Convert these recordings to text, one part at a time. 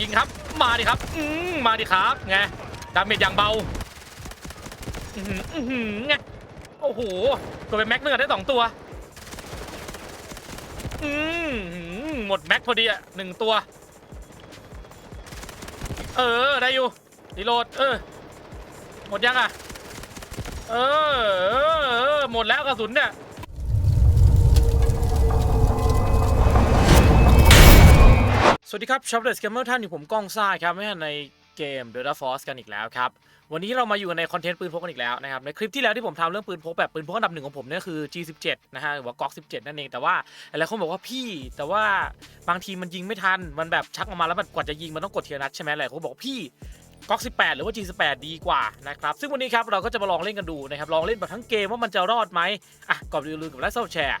ยิงครับ มาดิครับอืมมาดิครับไงดาเมจอย่างเบาอือหืออื้อหือไงโอ้โหตัวเป็นแม็กเนื้อได้สองตัวอืมหมดแม็กพอดีอะหนึ่งตัว เออได้อยู่รีโหลดเออหมดยังอะเออเออหมดแล้วกระสุนเนี่ย สวัสดีครับชอปเดสเกมเมอร์ท่านอยู่ผมก้องซ่าครับไม่ในเกม Delta Force กันอีกแล้วครับ วันนี้เรามาอยู่ในคอนเทนต์ปืนพกกันอีกแล้วนะครับ ในคลิปที่แล้วที่ผมทำเรื่องปืนพกแบบปืนพกอันดับหนึ่งของผมเนี่ยคือ G17 นะฮะหรือว่า GOG 17 นั่นเอง แต่ว่าหลายคนบอกว่าพี่แต่ว่าบางทีมันยิงไม่ทัน มันแบบชักออกมาแล้วมันกว่าจะยิงมันต้องกดเทียร์นัดใช่ไหมหลายคนบอกว่าพี่ GOG 18 หรือว่า G18 ดีกว่านะครับซึ่งวันนี้ครับเราก็จะมาลองเล่นกันดูนะครับลองเล่นแบบทั้งเกมว่ามันจะรอดไหมอะก่อนอื่นลืมกับไลค์ซับแชร์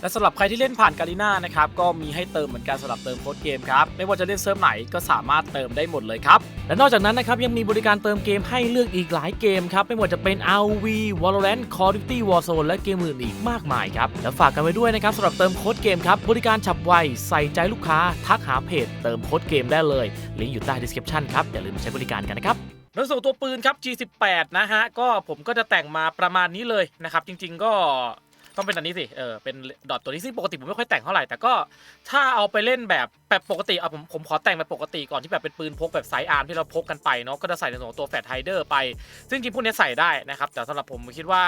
และสำหรับใครที่เล่นผ่านกาลิน่านะครับก็มีให้เติมเหมือนกันสำหรับเติมโค้ดเกมครับไม่ว่าจะเล่นเซิร์ฟไหนก็สามารถเติมได้หมดเลยครับและนอกจากนั้นนะครับยังมีบริการเติมเกมให้เลือกอีกหลายเกมครับไม่ว่าจะเป็น RV Valorant Call of Duty Warzone และเกมอื่นอีกมากมายครับและฝากกันไว้ด้วยนะครับสำหรับเติมโค้ดเกมครับบริการฉับไวใส่ใจลูกค้าทักหาเพจเติมโค้ดเกมได้เลยลิงก์อยู่ใต้ description ครับอย่าลืมใช้บริการกันนะครับเรื่องส่วนตัวปืนครับ G18 นะฮะก็ผมก็จะแต่งมาประมาณนี้เลยนะครับจริง ๆ ก็ ต้องเป็นอันนี้สิ เออ เป็นดอทตัวนี้ซึ่งปกติผมไม่ค่อยแต่งเท่าไหร่ แต่ก็ถ้าเอาไปเล่นแบบแบบปกติ เอาผมผมขอแต่งแบบปกติก่อนที่แบบเป็นปืนพกแบบไซอาร์มที่เราพกกันไปเนาะ ก็จะใส่ในส่วนของตัวแฟลชไฮเดอร์ไป ซึ่งจริงๆพวกนี้ใส่ได้นะครับ แต่สำหรับผมคิดว่า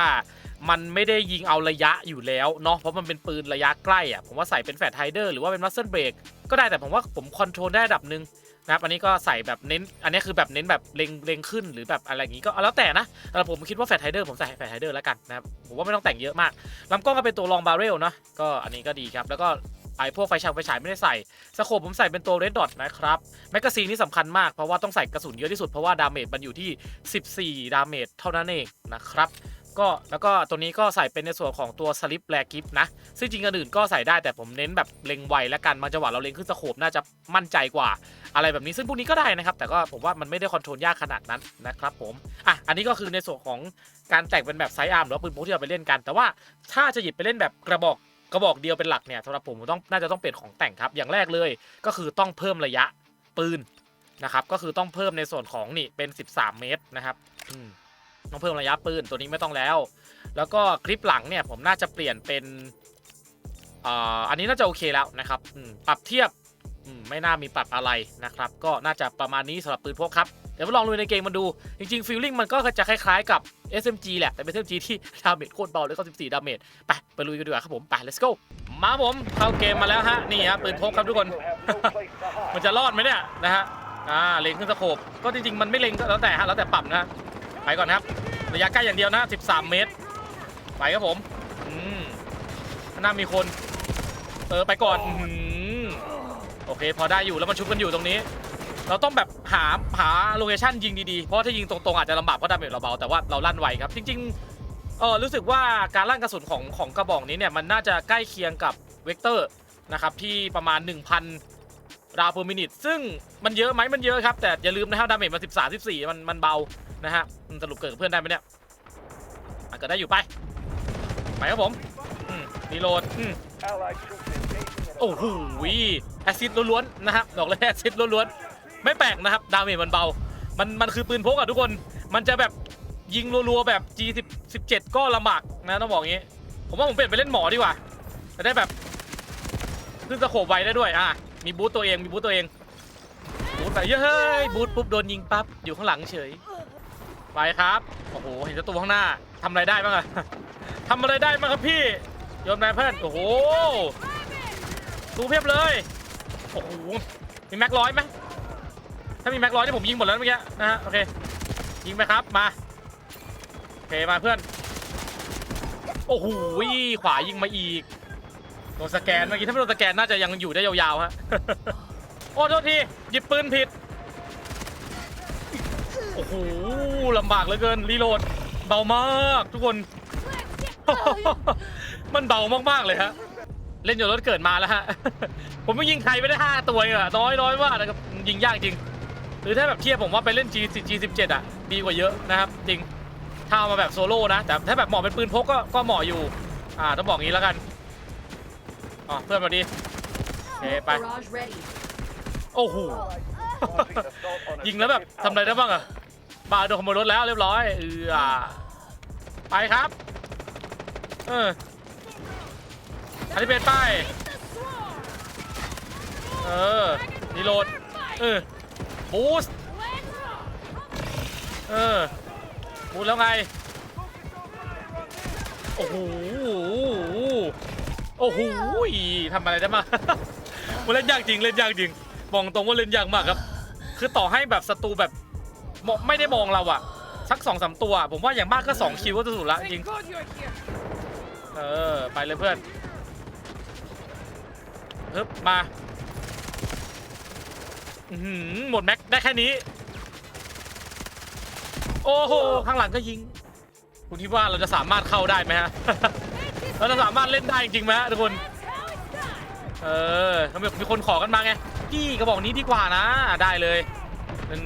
มันไม่ได้ยิงเอาระยะอยู่แล้วเนาะ เพราะมันเป็นปืนระยะใกล้อะผมว่าใส่เป็นแฟลชไฮเดอร์หรือว่าเป็นมัสเซิลเบรกก็ได้ แต่ผมว่าผมคอนโทรลได้ระดับหนึ่ง นะครับอันนี้ก็ใส่แบบเน้น อันนี้คือแบบเน้นแบบเล็งเล็งขึ้นหรือแบบอะไรอย่างงี้ก็เอาแล้วแต่นะแต่ผมคิดว่าแฟลชไฮเดอร์ผมใส่แฟลชไฮเดอร์แล้วกันนะครับผมว่าไม่ต้องแต่งเยอะมากลำกล้องก็เป็นตัวลองบาร์เรลเนาะก็อันนี้ก็ดีครับแล้วก็ไอพวกไฟฉายไฟฉายไม่ได้ใส่สโคปผมใส่เป็นตัวเรดดอทนะครับแมกกาซีนนี่สำคัญมากเพราะว่าต้องใส่กระสุนเยอะที่สุดเพราะว่าดาเมจมันอยู่ที่ 14 ดาเมจเท่านั้นเองนะครับ ก็แล้วก็ตัวนี้ก็ใส่เป็นในส่วนของตัวสลิปแลกิฟนะ ซึ่งจริงอันอื่นก็ใส่ได้แต่ผมเน้นแบบเล็งไวแล้วกันบางจังหวะเราเล็งขึ้นสโคปน่าจะมั่นใจกว่า อะไรแบบนี้ซึ่งพวกนี้ก็ได้นะครับ แต่ก็ผมว่ามันไม่ได้คอนโทรลยากขนาดนั้นนะครับผมอะอันนี้ก็คือในส่วนของการแต่งเป็นแบบไซอาร์มหรือว่าปืนพกที่เราไปเล่นกัน แต่ว่าถ้าจะหยิบไปเล่นแบบกระบอกกระบอกเดียวเป็นหลักเนี่ยสำหรับผมผมต้องน่าจะต้องเปลี่ยนของแต่งครับ อย่างแรกเลยก็คือต้องเพิ่มระยะปืนนะครับก็คือต้องเพิ่มในส่วนของนี่เป็น 13 เมตรนะครับอืม ต้องเพิ่มระยะปืนตัวนี้ไม่ต้องแล้ว แล้วก็คลิปหลังเนี่ยผมน่าจะเปลี่ยนเป็นอันนี้น่าจะโอเคแล้วนะครับปรับเทียบไม่น่ามีปรับอะไรนะครับ ก็น่าจะประมาณนี้สำหรับปืนพกครับ เดี๋ยวมาลองดูในเกมมันดู จริงๆฟีลลิ่งมันก็จะคล้ายๆกับ SMG แหละ แต่เป็น SMG ที่ดาเมจโคตรเบาเลยก็14 ดาเมจ ไป ไปลุยกันดีกว่าครับผม ไป let's go มาผม เข้าเกมมาแล้วฮะ นี่ฮะปืนพกครับทุกคน มันจะรอดไหมเนี่ยนะฮะ อ่า เล็งขึ้นสโคปก็จริงๆ มันไม่เล็งก็แล้วแต่ฮะ แล้วแต่ปรับนะ ไปก่อนครับ ระยะใกล้อย่างเดียวนะ 13 เมตร ไปครับผมอืมข้างหน้ามีคน เออไปก่อนอื้อหือโอเค พอได้อยู่แล้วมันชุบกันอยู่ตรงนี้ เราต้องแบบหาหาโลเคชั่นยิงดีๆ เพราะถ้ายิงตรงๆ อาจจะลำบากเพราะดาเมจเราเบาแต่ว่าเราลั่นไวครับ จริงๆเออรู้สึกว่าการลั่นกระสุนของของกระบอกนี้เนี่ยมันน่าจะใกล้เคียงกับเวกเตอร์นะครับที่ประมาณ 1,000 ราว per minute ซึ่งมันเยอะไหมมันเยอะครับ แต่อย่าลืมนะครับดาเมจมัน13 14 มันมันเบา นะฮะสรุปเกิดกับเพื่อนได้ไหมเนี่ยเกิดได้อยู่ไป ไปครับผมมรีโหลดอืมโอ้โหแอซิดล้วนๆนะครับบอกเลยแอซิดล้วนๆไม่แปลกนะครับ ดาเมจมันเบา มันมันคือปืนพกอะทุกคน มันจะแบบยิงรัวๆแบบ G17 ก็ลำบากนะต้องบอกงี้ ผมว่าผมเปลี่ยนไปเล่นหมอดีกว่า จะได้แบบขึ้นสะโคบไวได้ด้วยอะมีบูตตัวเองมีบูตตัวเองบูตไปเย้ยบูตปุ๊บโดนยิงปั๊บอยู่ข้างหลังเฉย ไปครับ โอ้โห เห็นศัตรูข้างหน้าทำอะไรได้บ้างอะทำอะไรได้บ้างครับพี่ โยนไปเพื่อน โอ้โห ดูเพียบเลย โอ้โห มีแม็กร้อยไหมถ้ามีแม็กร้อยที่ผมยิงหมดแล้วเมื่อกี้นะฮะ โอเค ยิงไปครับ มา โอเค มาเพื่อน โอ้โห ขวายิงมาอีก โดนสแกนเมื่อกี้ถ้าไม่โดนสแกนน่าจะยังอยู่ได้ยาวๆฮะ โอ้โทษที หยิบปืนผิด หลำบากเหลือเกินรีโหลดเบามากทุกคน มันเบามากๆเลยฮะเล่นอยู่รถเกิดมาแล้วฮะ ผมไม่ยิงใครไม่ได้ห้าตัวเองอะน้อยน้อยมากนะครับยิงยากจริง หรือถ้าแบบเทียบผมว่าไปเล่น G G17 อะดีกว่าเยอะนะครับ จริง ถ้ามาแบบโซโล่นะ แต่ถ้าแบบเหมาะเป็นปืนพกก็ก็เหมาะอยู่ อ่าต้องบอกงี้แล้วกันอ๋อเพื่อนมาดีโอเคไป โอ้โห ยิงแล้วแบบทำอะไรได้บ้างอะ บาโดนขโมยรถแล้วเรียบร้อยเออไปครับ เอออันนี้เป็นป้ายเออรีโหลด เออ บูสเออ บูสแล้วไง โอ้โห โอ้โหทำอะไรได้มามันเล่นยากจริง เล่นยากจริง บอกตรงว่าเล่นยากมากครับ คือต่อให้แบบศัตรูแบบ มองไม่ได้มองเราอะสักสองสามตัว ผมว่าอย่างมากก็สองคิวก็จะสุดละจริง เออ ไปเลยเพื่อนฮึบมาอื้อหือหมดแม็กได้แค่นี้ โอ้โห ข้างหลังก็ยิง คุณคิดว่าเราจะสามารถเข้าได้ไหมฮะ เราจะสามารถเล่นได้จริงๆไหมฮะทุกคน เออทำไมมีคนขอกันมาไงพี่กระบอกนี้ดีกว่านะ ได้เลยนั่น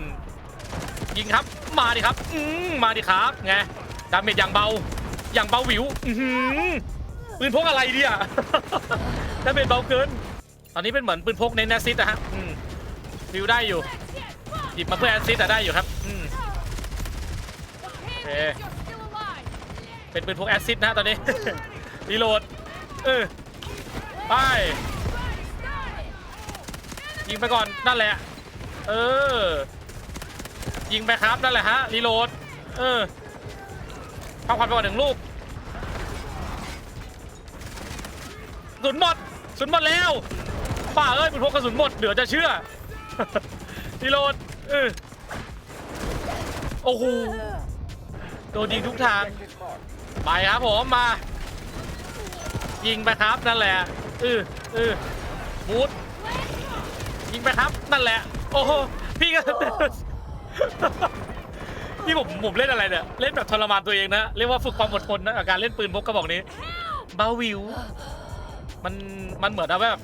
ยิงครับ มาดิครับอืมาดิครับไงดาเมจอย่างเบาอย่างเบาหวิวปืนพกอะไรดีอะดาเมจเบาเกิน ตอนนี้เป็นเหมือนปืนพกในแนซิสอะฮะอืมวิวได้อยู่หยิบมาเพื่อแอซิสแต่ได้อยู่ครับอืม Okay. You're still alive. เป็นปืนพกแอซิสนะตอนนี้รีโหลดเออไปยิงไปก่อนนั่นแหละ เออ ยิงไปครับนั่นแหละฮะรีโหลด เออพักควันไปก่อนหนึ่งลูกกระสุนหมดกระสุนหมดแล้วป่าเอ้ยปืนพกกระสุนหมดเหลือจะเชื่อรีโหลดเออโอ้โหโดนยิงทุกทางไปครับผมมา ยิงไปครับนั่นแหละเออเออบูทยิงไปครับนั่นแหละ โอ้โหพี่ก็ นี่ผมผมเล่นอะไรเนี่ย เล่นแบบทรมานตัวเองนะ เรียกว่าฝึกความอดทนนะกับการเล่นปืนพกกระบอกนี้ เบาวิว มันมันเหมือนแบบ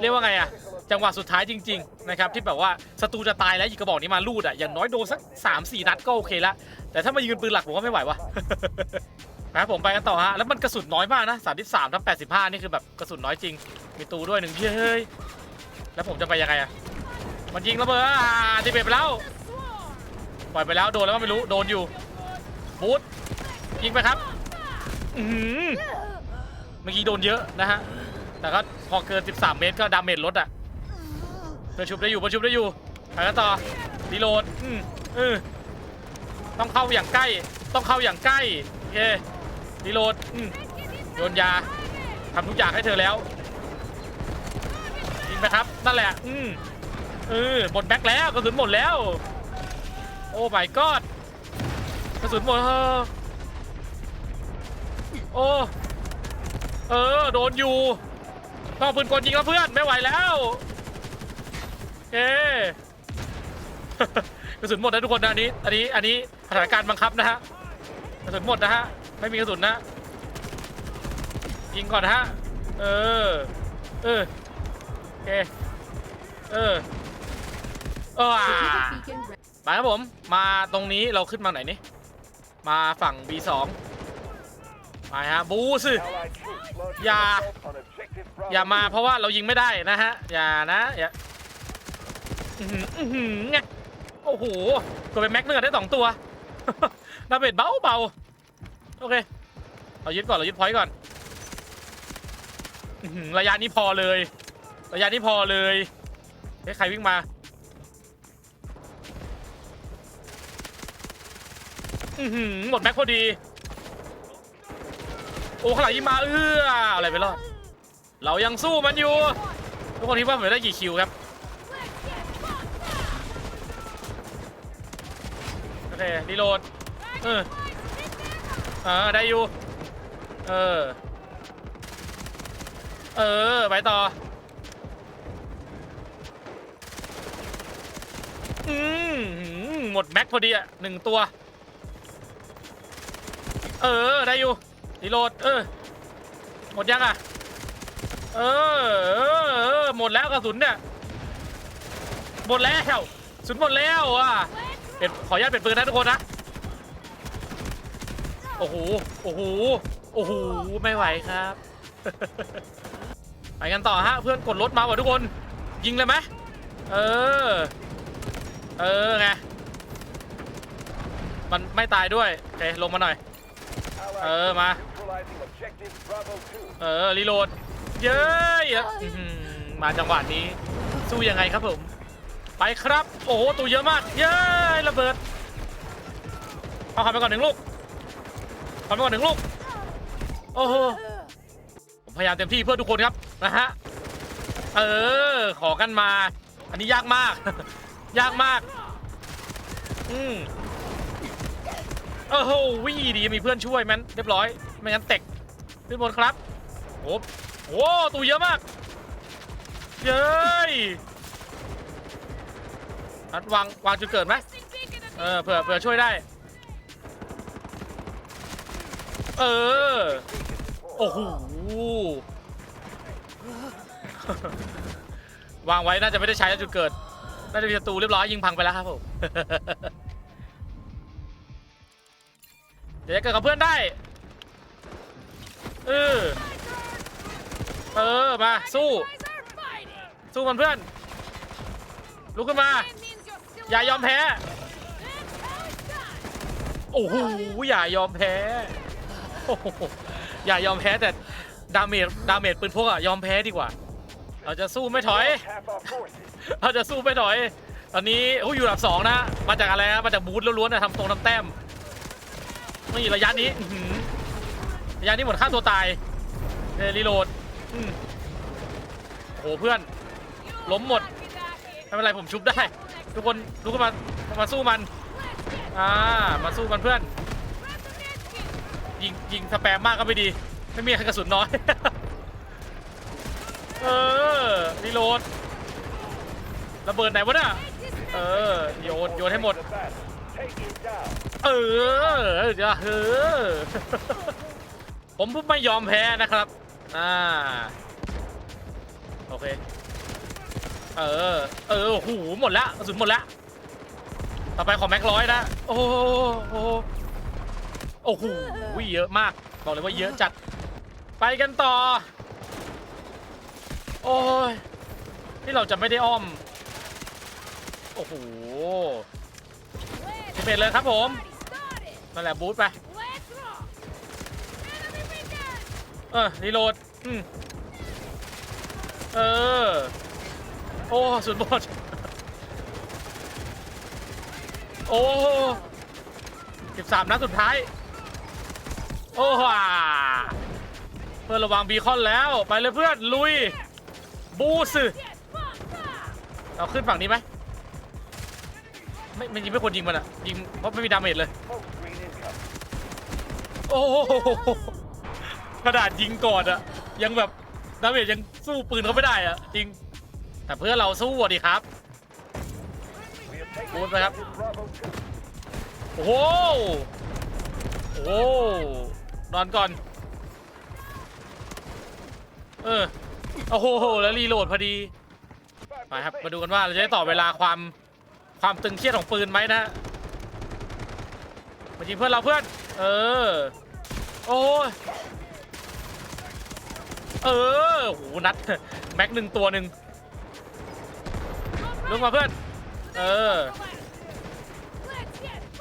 เรียกว่าไงอะจังหวะสุดท้ายจริง ๆ นะครับ ที่แบบว่าศัตรูจะตายแล้วหยิบกระบอกนี้มาลูดอะอย่างน้อยโดนสัก3ามสี่นัดก็โอเคละ แต่ถ้ามายืนปืนหลักผมว่าไม่ไหววะนะผมไปกันต่อฮะ แล้วมันกระสุนน้อยมากนะ33ทับ85 นี่คือแบบกระสุนน้อยจริง มีตูด้วยหนึ่งเฮ้ยแล้วผมจะไปยังไงอะมันยิงระเบิดอ่าทีเบตไปแล้ว ปล่อยไปแล้วโดนแล้วก็ไม่รู้โดนอยู่บูทยิงไปครับอือหือเมื่อกี้โดนเยอะนะฮะแต่ก็พอเกิน 13 เมตรก็ดาเมจลดอะประชุบได้อยู่ประชุบได้อยู่ไปกันต่อรีโหลดอืมเออต้องเข้าอย่างใกล้ ต้องเข้าอย่างใกล้โอเครีโหลดอืมโยนยาทำทุกอย่างให้เธอแล้วยิงไปครับนั่นแหละ อืมเออหมดแบ็คแล้วกระสุนหมดแล้ว อ้ my god กระสุนหมดเออโอ้เออ โดนอยู่ต้องปืนกลยิงแล้วเพื่อนไม่ไหวแล้วเอ๊กระสุนหมดนะทุกคนนะอันนี้ อันนี้อันนี้สถานการณ์บังคับนะฮะกระสุนหมดนะฮะไม่มีกระสุนนะ ยิงก่อนนะฮะเออเออโอเคเออเออ อ่า Strategic beacon ready. ไปครับผม มาตรงนี้เราขึ้นมาไหนนี่ มาฝั่ง B2 ไปฮะบูสิอย่า อย่ามาเพราะว่าเรายิงไม่ได้นะฮะ อย่านะ อย่าอื้อหือไงโอ้โหตัวเป็นแม็กเนื้อได้สองตัวดาเมจเบาเบาโอเค เรายึดก่อน เรายึดพอยต์ก่อน ระยะนี้พอเลย ระยะนี้พอเลยเฮ้ใครวิ่งมา อือหือหมดแม็กพอดี โอ้ขางหลังยิงมาเอื้ออะไรไปรอด เรายังสู้มันอยู่ ทุกคนคิดว่าผมจะได้กี่คิวครับ โอเครีโหลด เออเออได้อยู่ เออ เออ ไปต่อ อืมหมหมดแม็กพอดีอะหนึ่งตัว เออได้อยู่รีโหลดเออหมดยังอะเออเออเออหมดแล้วกระสุนเนี่ยหมดแล้วสุนหมดแล้วอะเปลี่ยนขออนุญาตเปลี่ยนปืนนะทุกคนนะโอ้โหโอ้โหโอ้โหไม่ไหวครับไปกันต่อฮะเพื่อนกดรถมาว่ะทุกคน ยิงเลยไหมเออ เออไงมันไม่ตายด้วยโอเคลงมาหน่อย เออมา เออรีโหลด เย้ยอื้อหือมาจังหวะนี้ สู้ยังไงครับผม ไปครับ โอ้โหตัวเยอะมาก เย้ยระเบิดเอาขับไปก่อนหนึ่งลูกขับไปก่อนหนึ่งลูก โอ้โห ผมพยายามเต็มที่เพื่อทุกคนครับนะฮะ เออ ขอกันมา อันนี้ยากมาก ยากมาก อืม โอ้โหวิดีมีเพื่อนช่วยแมนเรียบร้อยไม่งั้นเตกขึ้นบนครับโอ้โหตัวเยอะมากเย้ยนัดวางวางจุดเกิดไหมเออเผื่อเผื่อช่วยได้ เออโอ้โหวางไว้น่าจะไม่ได้ใช้จุดเกิด น่าจะมีศัตรูเรียบร้อยยิงพังไปแล้วครับผม เดี๋ยวจะเกิดกับเพื่อนได้ เออ เออ มา สู้ สู้มันเพื่อน ลุกขึ้นมา อย่ายอมแพ้ โอ้โห อย่ายอมแพ้ อย่ายอมแพ้แต่ดาเมจดาเมจปืนพกอะยอมแพ้ดีกว่า เราจะสู้ไม่ถอย เราจะสู้ไม่ถอย ตอนนี้โอ้ยอยู่อันดับสองนะ มาจากอะไรนะ มาจากบูธล้วนๆนะทำตรงทำแต้ม นี่ระยะนี้อื้อหือระยะนี้หมดค่าตัวตายเดรีโหลดอืมโอ้โหเพื่อน ล้มหมด ไม่เป็นไรผมชุบได้ ทุกคนลุกขึ้นมามาสู้มันอ่ามาสู้มันเพื่อน ยิงยิงสแปมมากก็ไม่ดี ไม่มีใครกระสุนน้อย เออรีโหลดระเบิดไหนวะเนี่ยเออโยนโยนให้หมด เออเดี๋ยวเออ ผมพูดไม่ยอมแพ้นะครับ อ่า โอเค เออ เออโอ้โหมดแล้วกระสุนหมดแล้วต่อไปขอแม็กร้อยนะโอ้โหโอ้โหโอ้โหเยอะมาก บอกเลยว่าเยอะจัด ไปกันต่อ โอ้ยนี่เราจะไม่ได้อ้อม โอ้โห เอ็ดเลยครับผมนั่นแหละบูทไปเออรีโหลดอืมเออ โอ้ สุดบดโอ้สิบสามนัดสุดท้าย โอ้ฮ่าเพื่อนระวังบีคอนแล้ว ไปเลยเพื่อน ลุย บูสเราขึ้นฝั่งนี้ไหม ไม่ไม่ยิงไม่ควรยิงมันอะยิงเพราะไม่มีดาเมจเลย โอ้โหกระดาษยิงก่อนอะยังแบบดาเมจยังสู้ปืนเขาไม่ได้อะจริง แต่เพื่อนเราสู้อะดิครับบูทไปครับ โอ้โหโอ้โหนอนก่อน เออโอ้โหแล้วรีโหลดพอดีไปครับมาดูกันว่าเราจะได้ต่อเวลาความ ความตึงเครียดของปืนไหมนะมายิงเพื่อนเราเพื่อน เออ โอ้เออโหนัด แม็กหนึ่งตัวหนึ่งลุกมาเพื่อน เออ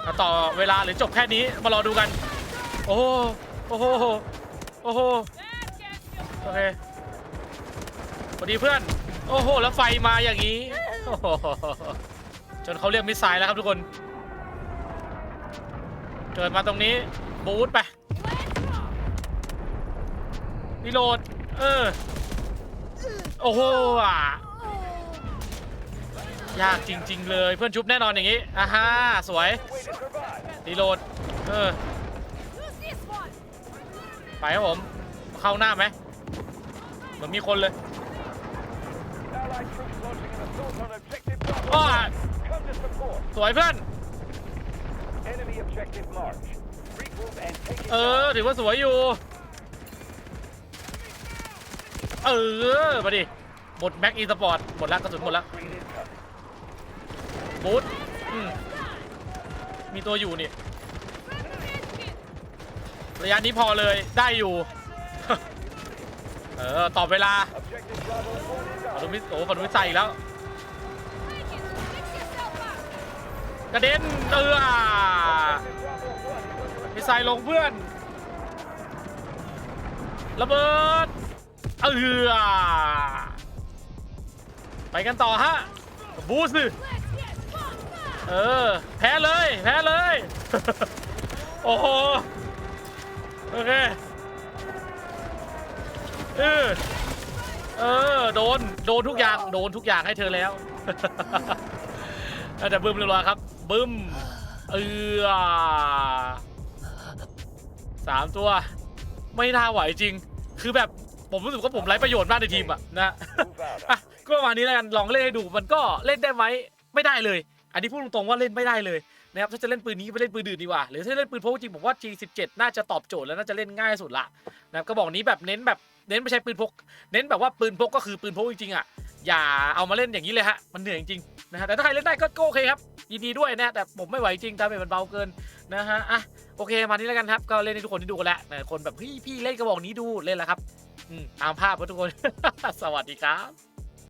มาต่อเวลาหรือจบแค่นี้ มารอดูกัน โอ้โหโอ้โห โอ้โห โอเคสวัสดีเพื่อน โอ้โห แล้วไฟมาอย่างนี้ จนเขาเรียกมิสไซล์แล้วครับทุกคนเกิดมาตรงนี้ บูทไปรีโหลด เออ โอ้โหอะยากจริง ๆ เลยเพื่อนชุบแน่นอนอย่างนี้อ่าฮะสวยรีโหลด เออ ไปครับผม เข้าหน้าไหมเหมือนมีคนเลยอ้อ สวยเพื่อน Enemy objective marked. Regroup and take it เออ down. ถือว่าสวยอยู่ เออ มาดิ หมดแม็กอีสปอร์ต หมดแล้วกระสุนหมดแล้ว Screen incoming. บูทอืมมีตัวอยู่นี่ ระยะนี้พอเลยได้อยู่ เออ ตอบเวลา Objective Bravo 1 is ป out. ทุมิโอ้ปทุมิใส่อีกแล้ว กระเด็นเออมิสไซล์ลงเพื่อนระเบิดเออไปกันต่อฮะ บูสต์เออ แพ้เลย แพ้เลย โอ้โห โอเค เออ เออ โดน โดนทุกอย่าง โดนทุกอย่างให้เธอแล้ว แต่บึ้มเรียบร้อยครับ บึ้ม เออสามตัว ไม่น่าไหวจริง คือแบบผมรู้สึกว่าผมไร้ประโยชน์มากในทีมอะนะ Move out. อะก็ประมาณนี้แล้วกันลองเล่นให้ดูมันก็เล่นได้ไหมไม่ได้เลย อันนี้พูดตรงๆว่าเล่นไม่ได้เลยนะครับถ้าจะเล่นปืนนี้ไปเล่นปืนอื่นดีกว่าหรือถ้าเล่นปืนพกจริงผมว่า G17 น่าจะตอบโจทย์แล้วน่าจะเล่นง่ายสุดละนะครับก็บอกนี้แบบเน้นแบบเน้นไม่ใช่ปืนพก เน้นแบบว่าปืนพกก็คือปืนพกจริงๆอะ อย่าเอามาเล่นอย่างนี้เลยฮะ มันเหนื่อยจริงๆนะฮะแต่ถ้าใครเล่นได้ก็โอเคครับยินดีด้วยนะแต่ผมไม่ไหวจริงตามเป็นมันเบาเกินนะฮะอะโอเคมานี้แล้วกันครับ ก็เล่นให้ทุกคนที่ดูกันแล้วแต่คนแบบพี่พี่เล่นกระบอกนี้ดูเล่นแล้วครับอืมตามภาพครับทุกคน สวัสดีครับ